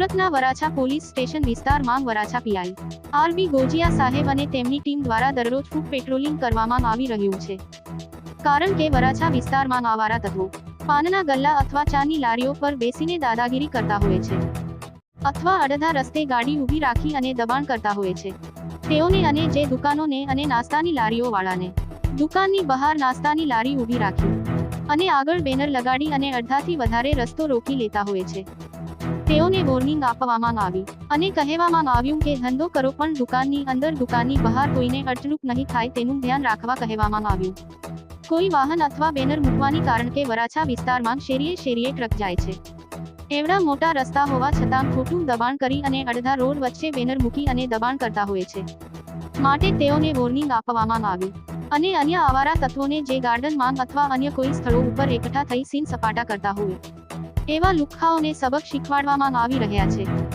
સુરતના Varachha police station વિસ્તારમાં Varachha PI. RB Gojiya સાહેબ અને તેમની ટીમ દ્વારા દરરોજ ફૂટ પેટ્રોલિંગ કરવામાં આવી રહ્યું છે. કારણ કે વરાછા વિસ્તારમાં આવારા તત્વો, પાનના ગલ્લા અથવા ચાની લારીઓ પર બેસીને દાદાગીરી કરતા હોય છે. અથવા અડધા રસ્તે ગાડી ઊભી રાખી અને દબાણ કરતા હોય છે. તેઓને અને જે દુકાનોને અને નાસ્તાની લારીઓ વાળાને, દુકાનની બહાર નાસ્તાની લારી ઊભી રાખી અને આગળ બેનર લગાડી અને અડધાથી વધારે રસ્તો રોકી લેતા હોય છે. તેઓને વોર્નિંગ આપવામાં આવી અને કહેવામાં આવ્યું કે ધંધો કરો પણ દુકાનની અંદર દુકાનની બહાર કોઈને અડચણૂક નહીં થાય તેનું ધ્યાન રાખવા કહેવામાં આવ્યું. કોઈ વાહન અથવા બેનર મૂકવાની કારણ કે વરાછા વિસ્તારમાં શેરીએ શેરીએ ટ્રક જાય છે. એવડા મોટા રસ્તા હોવા છતાં ખોટું દબાણ કરી અને અડધા રોડ વચ્ચે બેનર મૂકી અને દબાણ કરતા હોય છે. માટે તેઓને વોર્નિંગ આપવામાં આવી. અને અન્ય આવારા તત્વોને જે ગાર્ડનમાં અથવા અન્ય કોઈ સ્થળો ઉપર એકઠા થઈ સીન સપાટા કરતા હોય. એવા લુખ્ખાઓને સબક શીખવાડવામાં આવી રહ્યા છે.